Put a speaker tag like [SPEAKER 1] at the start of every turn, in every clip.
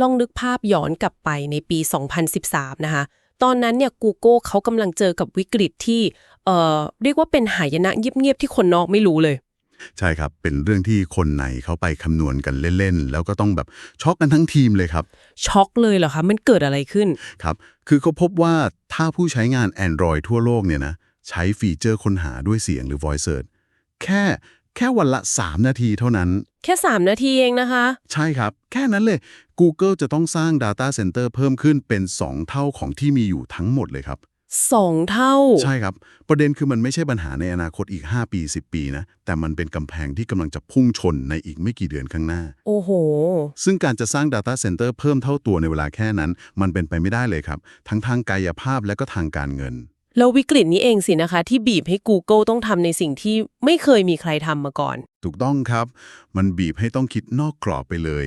[SPEAKER 1] ลองนึกภาพย้อนกลับไปในปี 2013 นะคะ ตอนนั้นเนี่ย Google เขากำลังเจอกับวิกฤตที่เอ่อเรียกว่าเป็นหายนะเงียบๆที่คนนอกไม่รู้เลย
[SPEAKER 2] ใช่ครับ เป็นเรื่องที่คนในเขาไปคำนวณกันเล่นๆ แล้วก็ต้องแบบช็อกกันทั้งทีมเลยครับ
[SPEAKER 1] ช็อกเลยเหรอคะ มันเกิดอะไรขึ้น
[SPEAKER 2] ครับ คือเขาพบว่าถ้าผู้ใช้งาน Android ทั่วโลกเนี่ยนะใช้ฟีเจอร์ค้นหาด้วยเสียงหรือ Voice Search แค่แค่วันละ 3 นาทีเท่านั้น
[SPEAKER 1] แค่ 3 นาทีเองนะคะ
[SPEAKER 2] ใช่ครับ แค่นั้นเลย Google จะต้องสร้าง Data Center เพิ่มขึ้นเป็น 2 เท่าของที่มีอยู่ทั้งหมดเลยครับ
[SPEAKER 1] 2 เท่า
[SPEAKER 2] ใช่ครับ ประเด็นคือมันไม่ใช่ปัญหาในอนาคตอีก 5 ปี 10 ปีนะ แต่มันเป็นกำแพงที่กำลังจะพุ่งชนในอีกไม่กี่เดือนข้างหน้า
[SPEAKER 1] โอ้โห
[SPEAKER 2] ซึ่งการจะสร้าง Data Center เพิ่มเท่าตัวในเวลาแค่นั้น มันเป็นไปไม่ได้เลยครับ ทั้งทางกายภาพและก็ทางการเงิน
[SPEAKER 1] แล้ววิกฤตนี้เองสินะคะ ที่บีบให้ Google ต้องทำในสิ่งที่ไม่เคยมีใครทำมาก่อน
[SPEAKER 2] ถูกต้องครับ มันบีบให้ต้องคิดนอกกรอบไปเลย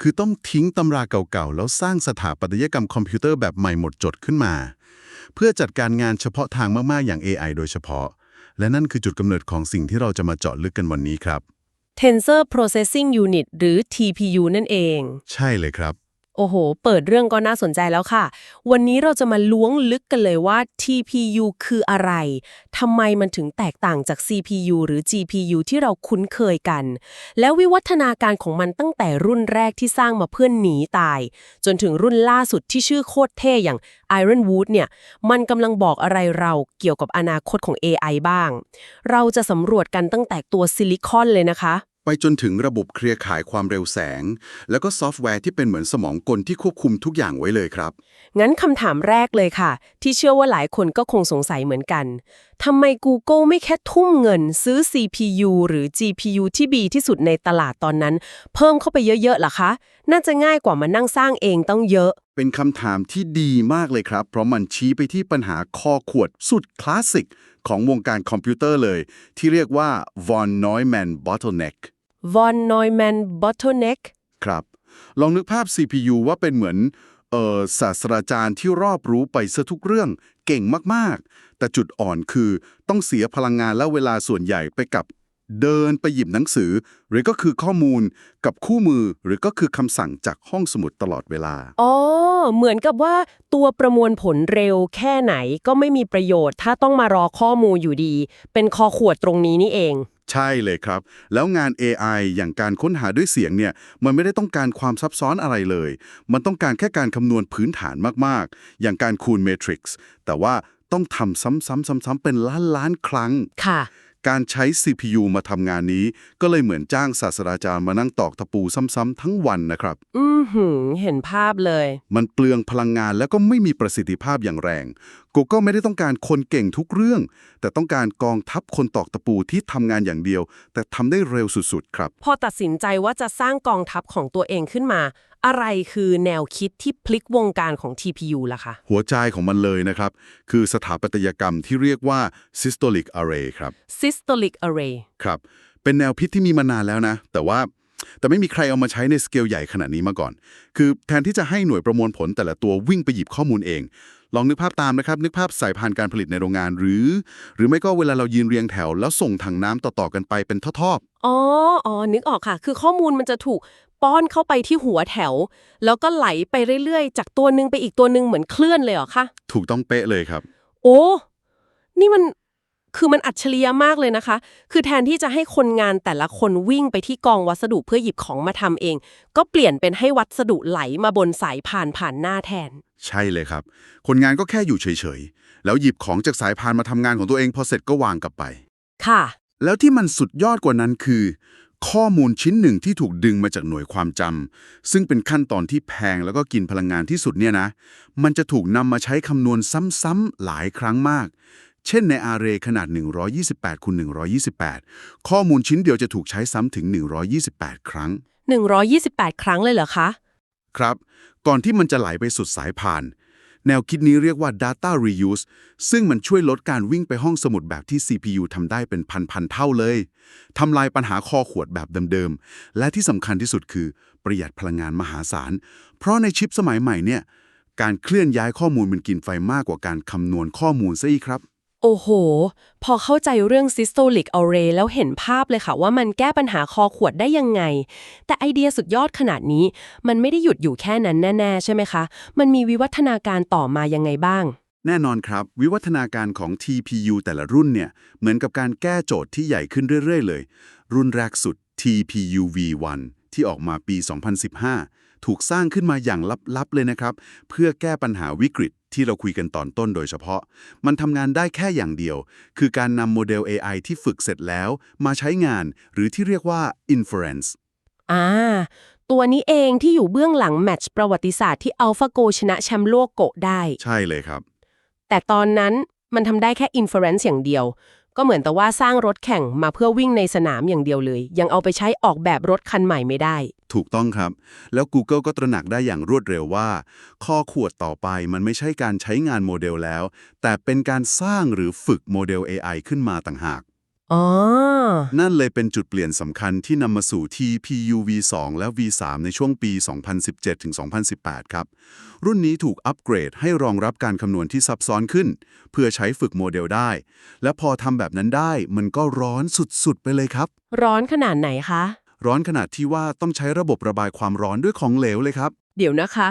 [SPEAKER 2] คือต้องทิ้งตำราเก่าๆ แล้วสร้างสถาปัตยกรรมคอมพิวเตอร์แบบใหม่หมดจดขึ้นมา เพื่อจัดการงานเฉพาะทางมากๆ อย่าง AI โดยเฉพาะ และนั่นคือจุดกำเนิดของสิ่งที่เราจะมาเจาะลึกกันวันนี้ครับ
[SPEAKER 1] Tensor Processing Unit หรือ TPU นั่นเอง
[SPEAKER 2] ใช่เลยครับ
[SPEAKER 1] โอ้โห เปิดเรื่องก็น่าสนใจแล้วค่ะ วันนี้เราจะมาล้วงลึกกันเลยว่า TPU คืออะไรทำไมมันถึงแตกต่างจาก CPU หรือ GPU ที่เราคุ้นเคยกัน แล้ววิวัฒนาการของมันตั้งแต่รุ่นแรกที่สร้างมาเพื่อนหนีตาย จนถึงรุ่นล่าสุดที่ชื่อโคตรเท่อย่าง Ironwood เนี่ย มันกำลังบอกอะไรเราเกี่ยวกับอนาคตของ AI บ้าง เราจะสำรวจกันตั้งแต่ตัวซิลิคอนเลยนะคะ
[SPEAKER 2] ไปจนถึงระบบเครือข่ายความเร็วแสง แล้วก็ซอฟต์แวร์ที่เป็นเหมือนสมองกลที่ควบคุมทุกอย่างไว้เลยครับ
[SPEAKER 1] งั้นคำถามแรกเลยค่ะ ที่เชื่อว่าหลายคนก็คงสงสัยเหมือนกันทำไม Google ไม่แค่ทุ่มเงินซื้อ CPU หรือ GPU ที่ดีที่สุดในตลาดตอนนั้น เพิ่มเข้าไปเยอะๆล่ะคะ น่าจะง่ายกว่ามานั่งสร้างเองต้องเยอะ
[SPEAKER 2] เป็นคำถามที่ดีมากเลยครับ เพราะมันชี้ไปที่ปัญหาคอขวดสุดคลาสสิก ของวงการคอมพิวเตอร์เลย ที่เรียกว่า von Neumann bottleneck
[SPEAKER 1] von Neumann bottleneck
[SPEAKER 2] ครับ ลองนึกภาพ CPU ว่าเป็นเหมือนเอ่อศาสตราจารย์ที่รอบรู้ไปซะทุกเรื่องเก่งมาก ๆ แต่จุดอ่อนคือต้องเสียพลังงานและเวลาส่วนใหญ่ไปกับ เดินไปหยิบหนังสือ หรือก็คือข้อมูลกับคู่มือหรือก็คือคำสั่งจากห้องสมุดตลอดเวลา
[SPEAKER 1] อ๋อ เหมือนกับว่าตัวประมวลผลเร็วแค่ไหนก็ไม่มีประโยชน์ ถ้าต้องมารอข้อมูลอยู่ดี เป็นคอขวดตรงนี้นี่เอง
[SPEAKER 2] ใช่เลยครับ แล้วงาน AI อย่างการค้นหาด้วยเสียงเนี่ย มันไม่ได้ต้องการความซับซ้อนอะไรเลย มันต้องการแค่การคำนวณพื้นฐานมากๆ อย่างการคูณเมทริกซ์แต่ว่าต้องทำซ้ำๆๆๆเป็นล้านล้านๆครั้ง
[SPEAKER 1] ค่ะ
[SPEAKER 2] การใช้ CPU มาทำงานนี้ ก็เลยเหมือนจ้างศาสตราจารย์มานั่งตอกตะปูซ้ำๆทั้งวันนะครับ
[SPEAKER 1] อือหือ เห็นภาพเลย
[SPEAKER 2] มันเปลืองพลังงานแล้วก็ไม่มีประสิทธิภาพอย่างแรง Google ไม่ได้ต้องการคนเก่งทุกเรื่อง แต่ต้องการกองทัพคนตอกตะปูที่ทำงานอย่างเดียว แต่ทำได้เร็วสุดๆ ครับ
[SPEAKER 1] พอตัดสินใจว่าจะสร้างกองทัพของตัวเองขึ้นมา อะไรคือแนวคิดที่พลิกวงการของ TPU ล่ะคะ
[SPEAKER 2] หัวใจของมันเลยนะครับ คือสถาปัตยกรรมที่เรียกว่า systolic array ครับ
[SPEAKER 1] Systolic Array
[SPEAKER 2] ครับ เป็นแนวพิษที่มีมานานแล้วนะ แต่ว่าแต่ไม่มีใครเอามาใช้ในสเกลใหญ่ขนาดนี้มาก่อน คือแทนที่จะให้หน่วยประมวลผลแต่ละตัววิ่งไปหยิบข้อมูลเอง ลองนึกภาพตามนะครับ นึกภาพสายพานการผลิตในโรงงานหรือ หรือไม่ก็เวลาเรายืนเรียงแถว แล้วส่งถังน้ำต่อๆกันไปเป็นทอด
[SPEAKER 1] อ๋ออ๋อนึกออกค่ะ คือข้อมูลมันจะถูกป้อนเข้าไปที่หัวแถว แล้วก็ไหลไปเรื่อยๆ จากตัวหนึ่งไปอีกตัวหนึ่งเหมือนเคลื่อนเลยเหรอคะ
[SPEAKER 2] ๆถูกต้องเป๊ะเลยครับ
[SPEAKER 1] โอ้ นี่มัน คือมันอัจฉริยะมากเลยนะคะ คือแทนที่จะให้คนงานแต่ละคนวิ่งไปที่กองวัสดุเพื่อหยิบของมาทำเอง ก็เปลี่ยนเป็นให้วัสดุไหลมาบนสายพานผ่านหน้าแทน
[SPEAKER 2] ใช่เลยครับ คนงานก็แค่อยู่เฉยๆ แล้วหยิบของจากสายพานมาทำงานของตัวเองพอเสร็จก็วางกลับไป
[SPEAKER 1] ค่ะ
[SPEAKER 2] แล้วที่มันสุดยอดกว่านั้นคือ ข้อมูลชิ้นหนึ่งที่ถูกดึงมาจากหน่วยความจำซึ่งเป็นขั้นตอนที่แพงแล้วก็กินพลังงานที่สุดเนี่ยนะ มันจะถูกนำมาใช้คำนวณซ้ำๆหลายครั้งมาก เช่นในอาเรขนาด 128คูณ128 ข้อมูลชิ้นเดียวจะถูกใช้ซ้ำถึง 128 ครั้ง
[SPEAKER 1] 128 ครั้งเลยเหรอคะ
[SPEAKER 2] ครับ ก่อนที่มันจะไหลไปสุดสายพาน แนวคิดนี้เรียกว่า data reuse ซึ่งมันช่วยลดการวิ่งไปห้องสมุดแบบที่ CPU ทำได้เป็นพันๆเท่าเลยทำลายปัญหาคอขวดแบบเดิมๆ และที่สำคัญที่สุดคือ ประหยัดพลังงานมหาศาล เพราะในชิปสมัยใหม่เนี่ยการเคลื่อนย้ายข้อมูลมันกินไฟมากกว่าการคำนวณข้อมูลซะอีกครับ
[SPEAKER 1] โอ้โห พอเข้าใจเรื่อง systolic array แล้วเห็นภาพเลยค่ะว่ามันแก้ปัญหาคอขวดได้ยังไง แต่ไอเดียสุดยอดขนาดนี้ มันไม่ได้หยุดอยู่แค่นั้นแน่ๆ ใช่ไหมคะ มันมีวิวัฒนาการต่อมายังไงบ้าง
[SPEAKER 2] แน่นอนครับ วิวัฒนาการของ TPU แต่ละรุ่นเนี่ย เหมือนกับการแก้โจทย์ที่ใหญ่ขึ้นเรื่อย ๆ เลย รุ่นแรกสุด TPU V1 ที่ออกมาปี 2015 ถูกสร้างขึ้นมาอย่างลับๆเลยนะครับ เพื่อแก้ปัญหาวิกฤตที่เราคุยกันตอนต้นโดยเฉพาะ มันทำงานได้แค่อย่างเดียว คือการนำโมเดล AI ที่ฝึกเสร็จแล้ว มาใช้งานหรือที่เรียกว่า inference
[SPEAKER 1] อ่า ตัวนี้เองที่อยู่เบื้องหลังแมตช์ประวัติศาสตร์ที่ AlphaGo ชนะแชมป์โลกโกะได้
[SPEAKER 2] ใช่เลยครับ
[SPEAKER 1] แต่ตอนนั้นมันทำได้แค่ inference อย่างเดียว ก็เหมือนแต่ว่าสร้างรถแข่งมาเพื่อวิ่งในสนามอย่างเดียวเลย ยังเอาไปใช้ออกแบบรถคันใหม่ไม่ได้
[SPEAKER 2] ถูกต้องครับ แล้ว Google ก็ตระหนักได้อย่างรวดเร็วว่า ข้อขวดต่อไปมันไม่ใช่การใช้งานโมเดลแล้ว แต่เป็นการสร้างหรือฝึกโมเดล AI ขึ้นมาต่างหาก
[SPEAKER 1] อ๋อ
[SPEAKER 2] นั่นเลยเป็นจุดเปลี่ยนสำคัญที่นำมาสู่ TPU V2 และ V3 ในช่วงปี 2017-2018 ครับ รุ่นนี้ถูกอัปเกรดให้รองรับการคำนวณที่ซับซ้อนขึ้น เพื่อใช้ฝึกโมเดลได้ และพอทำแบบนั้นได้มันก็ร้อนสุดๆไปเลยครับ
[SPEAKER 1] ร้อนขนาดไหนคะ
[SPEAKER 2] ร้อนขนาดที่ว่าต้องใช้ระบบระบายความร้อนด้วยของเหลวเลยครับ
[SPEAKER 1] เดี๋ยวนะคะ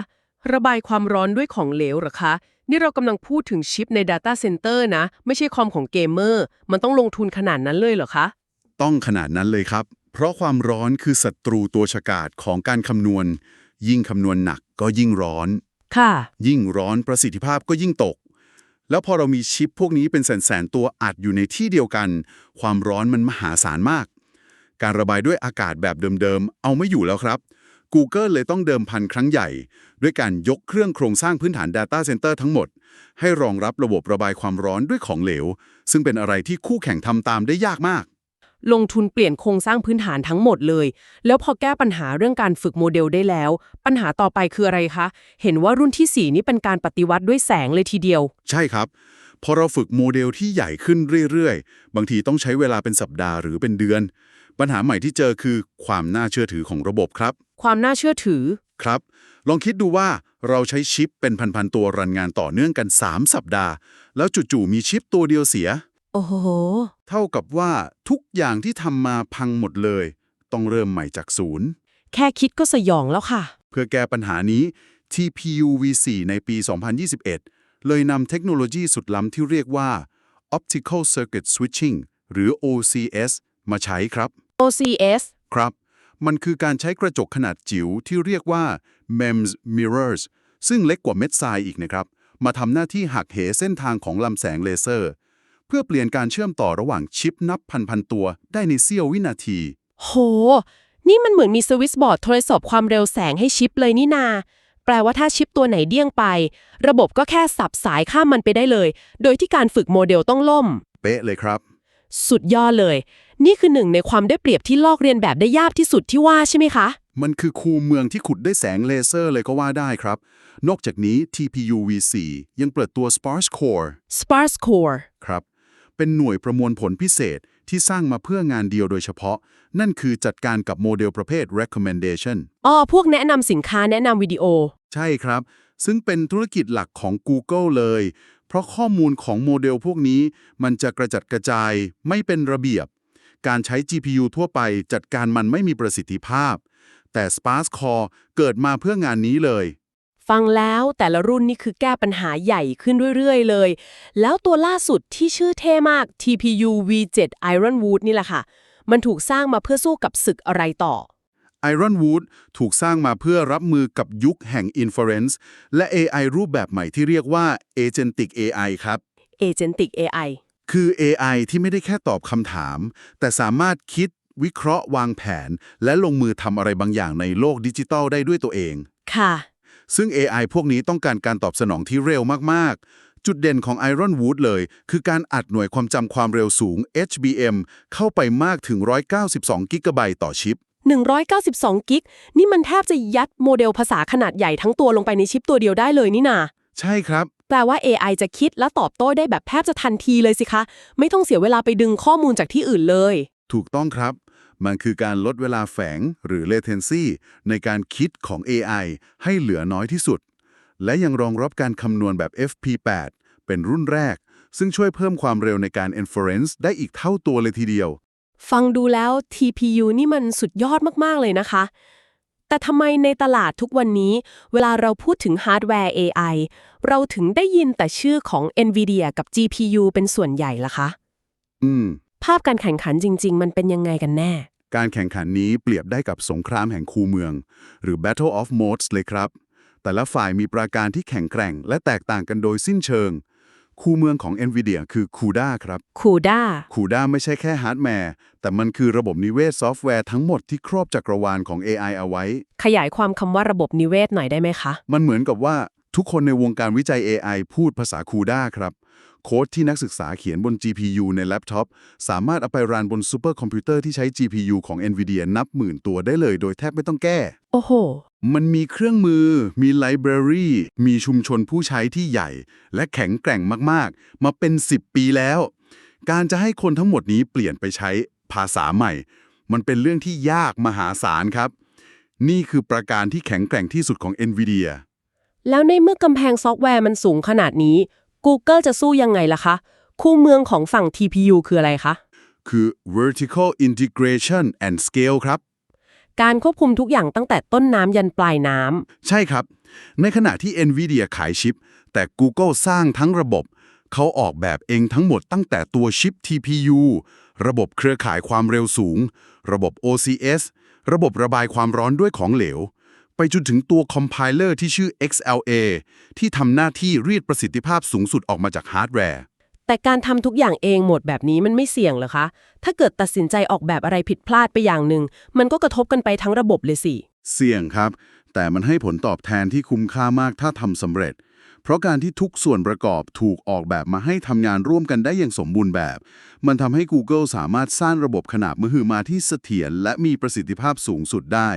[SPEAKER 1] ระบายความร้อนด้วยของเหลวเหรอคะ นี่เรากำลังพูดถึงชิปใน Data Center นะ ไม่ใช่คอมของเกมเมอร์ มันต้องลงทุนขนาดนั้นเลยเหรอคะ
[SPEAKER 2] ต้องขนาดนั้นเลยครับ เพราะความร้อนคือศัตรูตัวฉกาจของการคำนวณ ยิ่งคำนวณหนักก็ยิ่งร้อน
[SPEAKER 1] ค่ะ
[SPEAKER 2] ยิ่งร้อนประสิทธิภาพก็ยิ่งตก แล้วพอเรามีชิปพวกนี้เป็นแสนๆตัวอัดอยู่ในที่เดียวกัน ความร้อนมันมหาศาลมาก การระบายด้วยอากาศแบบเดิมๆ เอาไม่อยู่แล้วครับ Google เลยต้องเดิมพันครั้งใหญ่ ด้วยการยกเครื่องโครงสร้างพื้นฐาน Data Center ทั้งหมด ให้รองรับระบบระบายความร้อนด้วยของเหลว ซึ่งเป็นอะไรที่คู่แข่งทำตามได้ยากมาก
[SPEAKER 1] ลงทุนเปลี่ยนโครงสร้างพื้นฐานทั้งหมดเลย แล้วพอแก้ปัญหาเรื่องการฝึกโมเดลได้แล้ว ปัญหาต่อไปคืออะไรคะ เห็นว่ารุ่นทีสี่4 นี่เป็นการปฏิวัติด้วยแสงเลยทีเดียว
[SPEAKER 2] ใช่ครับพอเราฝึกโมเดลที่ใหญ่ขึ้นเรื่อยๆ บางทีต้องใช้เวลาเป็นสัปดาห์หรือเป็นเดือน ปัญหาใหม่ที่เจอคือความน่าเชื่อถือของระบบครับ
[SPEAKER 1] ความน่าเชื่อถือ
[SPEAKER 2] ครับ ลองคิดดูว่าเราใช้ชิปเป็นพันๆตัวรันงานต่อเนื่องกัน 3 สัปดาห์ แล้วจู่ๆมีชิปตัวเดียวเสีย
[SPEAKER 1] โอ้โห
[SPEAKER 2] เท่ากับว่าทุกอย่างที่ทำมาพังหมดเลย ต้องเริ่มใหม่จากศูนย์
[SPEAKER 1] แค่คิดก็สยองแล้วค่ะ
[SPEAKER 2] เพื่อแก้ปัญหานี้ TPU V4 ในปี 2021 เลยนำเทคโนโลยีสุดล้ำที่เรียกว่า Optical Circuit Switching หรือ OCS มาใช้ครับ
[SPEAKER 1] OCS
[SPEAKER 2] ครับ มันคือการใช้กระจกขนาดจิ๋วที่เรียกว่า MEMS Mirrors ซึ่งเล็กกว่าเม็ดทรายอีกนะครับ มาทำหน้าที่หักเหเส้นทางของลำแสงเลเซอร์ เพื่อเปลี่ยนการเชื่อมต่อระหว่างชิปนับพันๆตัวได้ในเสี้ยววินาที
[SPEAKER 1] โห นี่มันเหมือนมีสวิตช์บอร์ดโทรศัพท์ความเร็วแสงให้ชิปเลยนี่นา แปลว่าถ้าชิปตัวไหนเดี้ยงไป ระบบก็แค่สับสายข้ามมันไปได้เลย โดยที่การฝึกโมเดลต้องล่ม
[SPEAKER 2] เป๊ะเลยครับ
[SPEAKER 1] สุดยอดเลย นี่คือหนึ่งในความได้เปรียบที่ลอกเรียนแบบได้ยากที่สุดที่ว่าใช่ไหมคะ
[SPEAKER 2] มันคือคูเมืองที่ขุดด้วยแสงเลเซอร์เลยก็ว่าได้ครับ นอกจากนี้ TPU V4 ยังเปิดตัว Sparse Core
[SPEAKER 1] Sparse Core
[SPEAKER 2] ครับ เป็นหน่วยประมวลผลพิเศษที่สร้างมาเพื่องานเดียวโดยเฉพาะ นั่นคือจัดการกับโมเดลประเภท recommendation
[SPEAKER 1] อ๋อ พวกแนะนำสินค้าแนะนำวิดีโอ
[SPEAKER 2] ใช่ครับ ซึ่งเป็นธุรกิจหลักของ Google เลย เพราะข้อมูลของโมเดลพวกนี้ มันจะกระจัดกระจาย ไม่เป็นระเบียบ การใช้ GPU ทั่วไปจัดการมันไม่มีประสิทธิภาพ แต่ Sparse Core เกิดมาเพื่องานนี้เลย
[SPEAKER 1] ฟังแล้วแต่ละรุ่นนี่คือแก้ปัญหาใหญ่ขึ้นเรื่อยๆเลย แล้วตัวล่าสุดที่ชื่อเท่มาก TPU V7 Ironwood นี่แหละค่ะ มันถูกสร้างมาเพื่อสู้กับศึกอะไรต่อ
[SPEAKER 2] Ironwood ถูกสร้างมาเพื่อรับมือกับยุคแห่ง Inference และ AI รูปแบบใหม่ที่เรียกว่า Agentic AI ครับ
[SPEAKER 1] Agentic AI
[SPEAKER 2] คือ AI ที่ไม่ได้แค่ตอบคำถาม แต่สามารถคิด วิเคราะห์วางแผน และลงมือทำอะไรบางอย่างในโลกดิจิทัลได้ด้วยตัวเอง
[SPEAKER 1] ค่ะ
[SPEAKER 2] ซึ่ง AI พวกนี้ต้องการการตอบสนองที่เร็วมาก ๆ จุดเด่นของ Ironwood เลย คือการอัดหน่วยความจำความเร็วสูง HBM เข้าไปมากถึง 192กิกะไบต์ต่อชิป
[SPEAKER 1] 192 กิก นี่มันแทบจะยัดโมเดลภาษาขนาดใหญ่ทั้งตัวลงไปในชิปตัวเดียวได้เลยนี่นา
[SPEAKER 2] ใช่ครับ
[SPEAKER 1] แปลว่า AI จะคิดและตอบโต้ได้แบบแทบจะทันทีเลยสิคะ ไม่ต้องเสียเวลาไปดึงข้อมูลจากที่อื่นเลย
[SPEAKER 2] ถูกต้องครับ มันคือการลดเวลาแฝงหรือ latency ในการคิดของ AI ให้เหลือน้อยที่สุด และยังรองรับการคำนวณแบบ FP8 เป็นรุ่นแรก ซึ่งช่วยเพิ่มความเร็วในการ inference ได้อีกเท่าตัวเลยทีเดียว
[SPEAKER 1] ฟังดูแล้ว TPU นี่มันสุดยอดมาก ๆ เลยนะคะ แต่ทำไมในตลาดทุกวันนี้ เวลาเราพูดถึงฮาร์ดแวร์ AI เราถึงได้ยินแต่ชื่อของ NVIDIA กับ GPU เป็นส่วนใหญ่ล่ะคะ
[SPEAKER 2] อืม
[SPEAKER 1] ภาพการแข่งขันจริง ๆ มันเป็นยังไงกันแน่
[SPEAKER 2] การแข่งขันนี้เปรียบได้กับสงครามแห่งคูเมือง หรือ Battle of Modes เลยครับ แต่ละฝ่ายมีปราการที่แข็งแกร่ง และแตกต่างกันโดยสิ้นเชิง คูเมืองของ NVIDIA คือ CUDA ครับ
[SPEAKER 1] CUDA
[SPEAKER 2] CUDA ไม่ใช่แค่ฮาร์ดแวร์ แต่มันคือระบบนิเวศซอฟต์แวร์ทั้งหมดที่ครอบจักรวาลของ AI เอาไว้
[SPEAKER 1] ขยายความคำว่าระบบนิเวศหน่อยได้ไหมคะ
[SPEAKER 2] มันเหมือนกับว่าทุกคนในวงการวิจัย AI พูดภาษา CUDA ครับโค้ดที่นักศึกษาเขียนบน GPU ในแล็ปท็อป สามารถเอาไปรันบนซูเปอร์คอมพิวเตอร์ที่ใช้ GPU ของ NVIDIA นับหมื่นตัวได้เลยโดยแทบไม่ต้องแก้
[SPEAKER 1] โอ้โห
[SPEAKER 2] มันมีเครื่องมือ มีไลบรารี มีชุมชนผู้ใช้ที่ใหญ่ และแข็งแกร่งมาก ๆ มาเป็น 10 ปีแล้ว การจะให้คนทั้งหมดนี้เปลี่ยนไปใช้ภาษาใหม่ มันเป็นเรื่องที่ยากมหาศาลครับ นี่คือประการที่แข็งแกร่งที่สุดของ NVIDIA
[SPEAKER 1] แล้วในเมื่อกำแพงซอฟต์แวร์มันสูงขนาดนี้ Google จะสู้ยังไงล่ะคะ คู่เมืองของฝั่ง TPU คืออะไรคะ
[SPEAKER 2] คือ vertical integration and scale ครับ
[SPEAKER 1] การควบคุมทุกอย่างตั้งแต่ต้นน้ำยันปลายน้ำ
[SPEAKER 2] ใช่ครับ ในขณะที่ NVIDIA ขายชิป แต่ Google สร้างทั้งระบบ เขาออกแบบเองทั้งหมดตั้งแต่ตัวชิป TPU ระบบเครือข่ายความเร็วสูง ระบบ OCS ระบบระบายความร้อนด้วยของเหลว ไปจนถึงตัวคอมไพเลอร์ที่ชื่อ XLA ที่ทำหน้าที่รีดประสิทธิภาพสูงสุดออกมาจากฮาร์ดแวร์
[SPEAKER 1] แต่การทำทุกอย่างเองหมดแบบนี้มันไม่เสี่ยงเหรอคะ ถ้าเกิดตัดสินใจออกแบบอะไรผิดพลาดไปอย่างหนึ่ง มันก็กระทบกันไปทั้งระบบเลยสิ
[SPEAKER 2] เสี่ยงครับ แต่มันให้ผลตอบแทนที่คุ้มค่ามากถ้าทำสำเร็จ ราะการที่ทุกส่วนประกอบถูกออกแบบมาให้ทำงานร่วมกันได้อย่างสมบูรณ์แบบ มันทำให้ Google สามารถสร้างระบบขนาดมือถือมาที่เสถียรและมีประสิทธิภาพสูงสุดได้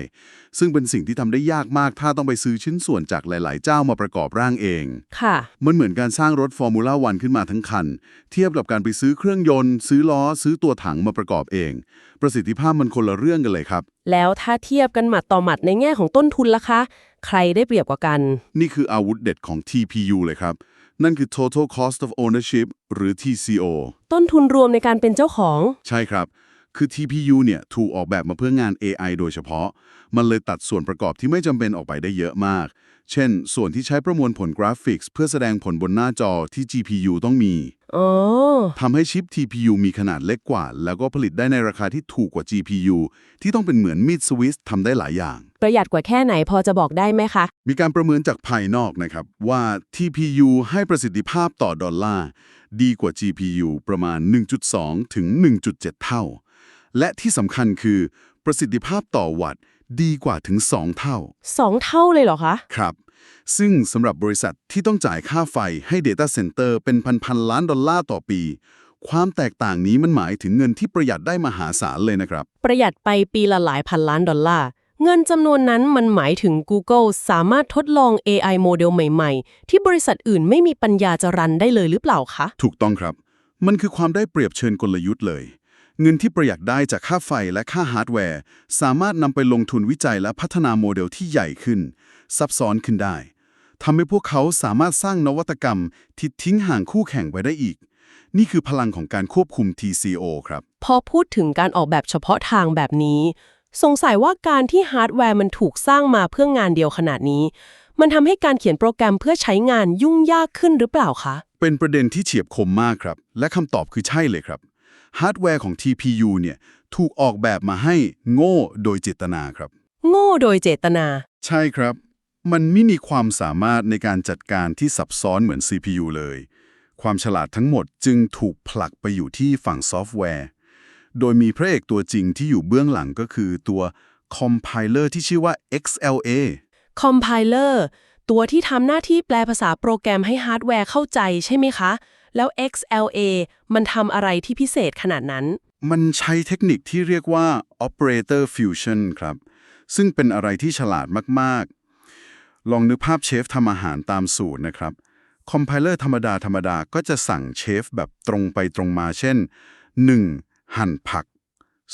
[SPEAKER 2] ซึ่งเป็นสิ่งที่ทำได้ยากมากถ้าต้องไปซื้อชิ้นส่วนจากหลาย ๆ เจ้ามาประกอบร่างเอง
[SPEAKER 1] ค่ะ
[SPEAKER 2] มันเหมือนการสร้างรถฟอร์มูล่าวันขึ้นมาทั้งคัน เทียบกับการไปซื้อเครื่องยนต์ ซื้อล้อ ซื้อตัวถังมาประกอบเอง ประสิทธิภาพมันคนละเรื่องกันเลยครับ
[SPEAKER 1] แล้วถ้าเทียบกันหมัดต่อหมัดในแง่ของต้นทุนล่ะคะ ใครได้เปรียบกว่ากัน
[SPEAKER 2] นี่คืออาวุธเด็ดของ TPU เลยครับ นั่นคือ Total Cost of Ownership หรือ TCO
[SPEAKER 1] ต้นทุนรวมในการเป็นเจ้าของ
[SPEAKER 2] ใช่ครับ คือ TPU เนี่ยถูกออกแบบมาเพื่องาน AI โดยเฉพาะ มันเลยตัดส่วนประกอบที่ไม่จำเป็นออกไปได้เยอะมาก เช่น ส่วนที่ใช้ประมวลผลกราฟิกส์เพื่อแสดงผลบนหน้าจอที่ GPU ต้องมี
[SPEAKER 1] อ๋อ
[SPEAKER 2] ทำให้ชิป TPU มีขนาดเล็กกว่า แล้วก็ผลิตได้ในราคาที่ถูกกว่า GPU ที่ต้องเป็นเหมือนมีดสวิสทำได้หลายอย่าง
[SPEAKER 1] ประหยัดกว่าแค่ไหนพอจะบอกได้ไหมคะ
[SPEAKER 2] มีการประเมินจากภายนอกนะครับว่า TPU ให้ประสิทธิภาพต่อดอลลาร์ดีกว่า GPU ประมาณ 1.2 ถึง 1.7 เท่า และที่สำคัญคือประสิทธิภาพต่อวัตต์ดีกว่าถึง 2 เท่า
[SPEAKER 1] สองเท่าเลยเหรอคะ
[SPEAKER 2] ครับ ซึ่งสำหรับบริษัทที่ต้องจ่ายค่าไฟให้ Data Center เป็นพันพันๆล้านดอลลาร์ต่อปี ความแตกต่างนี้มันหมายถึงเงินที่ประหยัดได้มหาศาลเลยนะครับ
[SPEAKER 1] ประหยัดไปปีละหลายพันล้านดอลลาร์เงินจำนวนนั้นมันหมายถึง Google สามารถทดลอง AI โมเดลใหม่ๆ ที่บริษัทอื่นไม่มีปัญญาจะรันได้เลยหรือเปล่าคะ
[SPEAKER 2] ถูกต้องครับ มันคือความได้เปรียบเชิญกลยุทธ์เลย เงินที่ประหยัดได้จากค่าไฟและค่าฮาร์ดแวร์ สามารถนำไปลงทุนวิจัยและพัฒนาโมเดลที่ใหญ่ขึ้น ซับซ้อนขึ้นได้ทำให้พวกเขาสามารถสร้างนวัตกรรมที่ทิ้งห่างคู่แข่งไปได้อีก นี่คือพลังของการควบคุม TCO ครับ
[SPEAKER 1] พอพูดถึงการออกแบบเฉพาะทางแบบนี้ สงสัยว่าการที่ฮาร์ดแวร์มันถูกสร้างมาเพื่องานเดียวขนาดนี้ มันทำให้การเขียนโปรแกรมเพื่อใช้งานยุ่งยากขึ้นหรือเปล่าคะ
[SPEAKER 2] เป็นประเด็นที่เฉียบคมมากครับ และคำตอบคือใช่เลยครับ ฮาร์ดแวร์ของ TPU เนี่ยถูกออกแบบมาให้โง่โดยเจตนาครับ
[SPEAKER 1] โง่โดยเจตนา
[SPEAKER 2] ใช่ครับ มันไม่มีความสามารถในการจัดการที่ซับซ้อนเหมือน CPU เลย ความฉลาดทั้งหมดจึงถูกผลักไปอยู่ที่ฝั่งซอฟต์แวร์ โดยมีพระเอกตัวจริงที่อยู่เบื้องหลังก็คือตัวคอมไพเลอร์ที่ชื่อว่า XLA
[SPEAKER 1] Compiler ตัวที่ทำหน้าที่แปลภาษาโปรแกรมให้ฮาร์ดแวร์เข้าใจใช่ไหมคะ แล้ว XLA มันทำอะไรที่พิเศษขนาดนั้น
[SPEAKER 2] มันใช้เทคนิคที่เรียกว่า operator fusion ครับ ซึ่งเป็นอะไรที่ฉลาดมากๆ ลองนึกภาพเชฟทำอาหารตามสูตรนะครับคอมไพเลอร์ธรรมดาธรรมดาก็จะสั่งเชฟแบบตรงไปตรงมาเช่น 1. หั่นผัก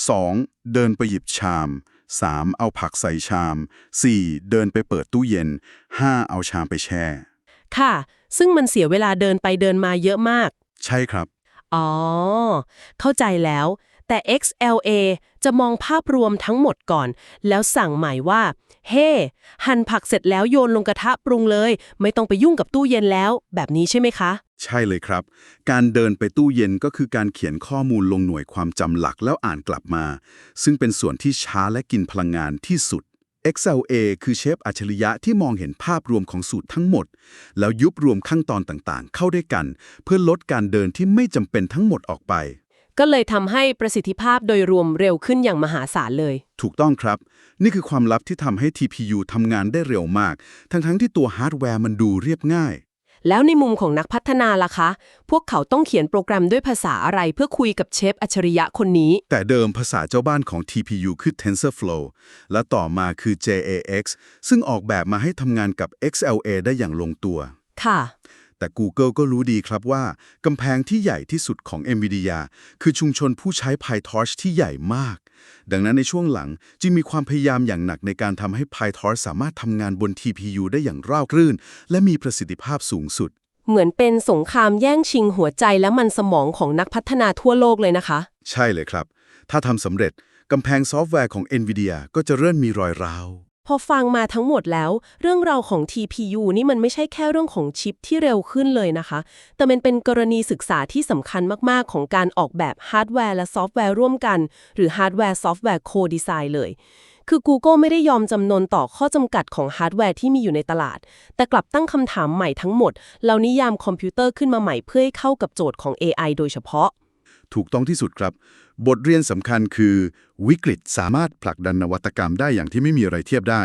[SPEAKER 2] 2. เดินไปหยิบชาม 3. เอาผักใส่ชาม 4. เดินไปเปิดตู้เย็น 5. เอาชามไปแช่
[SPEAKER 1] ค่ะ ซึ่งมันเสียเวลาเดินไปเดินมาเยอะมาก
[SPEAKER 2] ใช่ครับ
[SPEAKER 1] อ๋อ เข้าใจแล้ว แต่ XLA จะมองภาพรวมทั้งหมดก่อน แล้วสั่งใหม่ว่า เฮ้หั่นผักเสร็จแล้วโยนลงกระทะปรุงเลย ไม่ต้องไปยุ่งกับตู้เย็นแล้ว แบบนี้ใช่ไหมคะ
[SPEAKER 2] ใช่เลยครับ การเดินไปตู้เย็นก็คือการเขียนข้อมูลลงหน่วยความจำหลักแล้วอ่านกลับมา ซึ่งเป็นส่วนที่ช้าและกินพลังงานที่สุด XLA คือเชฟอัจฉริยะที่มองเห็นภาพรวมของสูตรทั้งหมด แล้วยุบรวมขั้นตอนต่างๆ เข้าด้วยกัน เพื่อลดการเดินที่ไม่จำเป็นทั้งหมดออกไป
[SPEAKER 1] ก็เลยทำให้ประสิทธิภาพโดยรวมเร็วขึ้นอย่างมหาศาลเลย
[SPEAKER 2] ถูกต้องครับ นี่คือความลับที่ทำให้ TPU ทำงานได้เร็วมาก ทั้งๆที่ตัวฮาร์ดแวร์มันดูเรียบง่าย
[SPEAKER 1] แล้วในมุมของนักพัฒนาล่ะคะ พวกเขาต้องเขียนโปรแกรมด้วยภาษาอะไรเพื่อคุยกับเชฟอัจฉริยะคนนี้
[SPEAKER 2] แต่เดิมภาษาเจ้าบ้านของ TPU คือ TensorFlow และต่อมาคือ JAX ซึ่งออกแบบมาให้ทำงานกับ XLA ได้อย่างลงตัว
[SPEAKER 1] ค่ะ
[SPEAKER 2] แต่ Google ก็รู้ดีครับว่ากำแพงที่ใหญ่ที่สุดของ NVIDIA คือชุมชนผู้ใช้ PyTorch ที่ใหญ่มาก ดังนั้นในช่วงหลังจึงมีความพยายามอย่างหนักในการทำให้ PyTorch สามารถทำงานบน TPU ได้อย่างราบรื่น และมีประสิทธิภาพสูงสุด
[SPEAKER 1] เหมือนเป็นสงครามแย่งชิงหัวใจและมันสมองของนักพัฒนาทั่วโลกเลยนะคะ
[SPEAKER 2] ใช่เลยครับ ถ้าทำสำเร็จกำแพงซอฟต์แวร์ของ NVIDIA ก็จะเริ่มมีรอยร้าว
[SPEAKER 1] พอฟังมาทั้งหมดแล้ว เรื่องราวของ TPU นี่มันไม่ใช่แค่เรื่องของชิปที่เร็วขึ้นเลยนะคะ แต่มันเป็นกรณีศึกษาที่สำคัญมาก ๆ ของการออกแบบฮาร์ดแวร์และซอฟต์แวร์ร่วมกัน หรือฮาร์ดแวร์ซอฟต์แวร์โคดีไซน์เลย คือ Google ไม่ได้ยอมจำนนต่อข้อจำกัดของฮาร์ดแวร์ที่มีอยู่ในตลาด แต่กลับตั้งคำถามใหม่ทั้งหมดแล้วนิยามคอมพิวเตอร์ขึ้นมาใหม่เพื่อให้เข้ากับโจทย์ของ AI โดยเฉพาะ
[SPEAKER 2] ถูกต้องที่สุดครับ บทเรียนสำคัญคือ วิกฤตสามารถผลักดันนวัตกรรมได้อย่างที่ไม่มีอะไรเทียบได้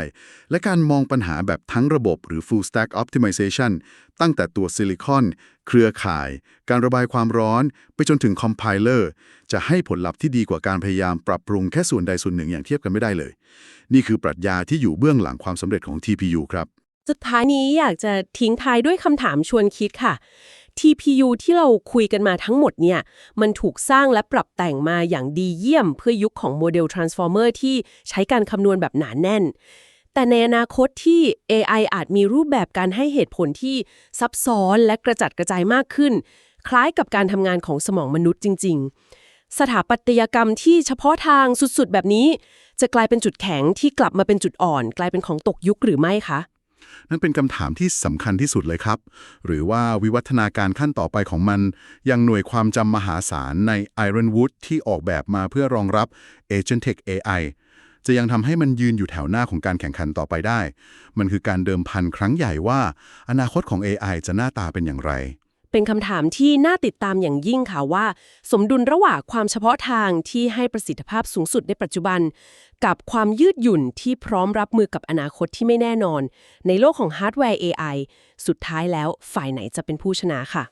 [SPEAKER 2] และการมองปัญหาแบบทั้งระบบหรือ full stack optimization ตั้งแต่ตัวซิลิคอน เครือข่าย การระบายความร้อน ไปจนถึง compiler จะให้ผลลัพธ์ที่ดีกว่าการพยายามปรับปรุงแค่ส่วนใดส่วนหนึ่งอย่างเทียบกันไม่ได้เลย นี่คือปรัชญาที่อยู่เบื้องหลังความสำเร็จของ TPU ครับ
[SPEAKER 1] สุดท้ายนี้อยากจะทิ้งท้ายด้วยคำถามชวนคิดค่ะ TPU ที่เราคุยกันมาทั้งหมดเนี่ย มันถูกสร้างและปรับแต่งมาอย่างดีเยี่ยมเพื่อยุคของโมเดล Transformer ที่ใช้การคำนวณแบบหนาแน่น แต่ในอนาคตที่ AI อาจมีรูปแบบการให้เหตุผลที่ซับซ้อนและกระจัดกระจายมากขึ้น คล้ายกับการทำงานของสมองมนุษย์จริง ๆ สถาปัตยกรรมที่เฉพาะทางสุดๆ แบบนี้ จะกลายเป็นจุดแข็งที่กลับมาเป็นจุดอ่อน กลายเป็นของตกยุคหรือไม่คะ
[SPEAKER 2] นั่นเป็นคำถามที่สำคัญที่สุดเลยครับ หรือว่าวิวัฒนาการขั้นต่อไปของมัน ยังหน่วยความจำมหาศาลใน Ironwood ที่ออกแบบมาเพื่อรองรับ Agentic AI จะยังทำให้มันยืนอยู่แถวหน้าของการแข่งขันต่อไปได้ มันคือการเดิมพันครั้งใหญ่ว่า อนาคตของ AI จะหน้าตาเป็นอย่างไร
[SPEAKER 1] เป็นคำถามที่น่าติดตามอย่างยิ่งค่ะว่า สมดุลระหว่างความเฉพาะทางที่ให้ประสิทธิภาพสูงสุดในปัจจุบัน กับความยืดหยุ่นที่พร้อมรับมือกับอนาคตที่ไม่แน่นอน ในโลกของฮาร์ดแวร์ AI สุดท้ายแล้วฝ่ายไหนจะเป็นผู้ชนะค่ะ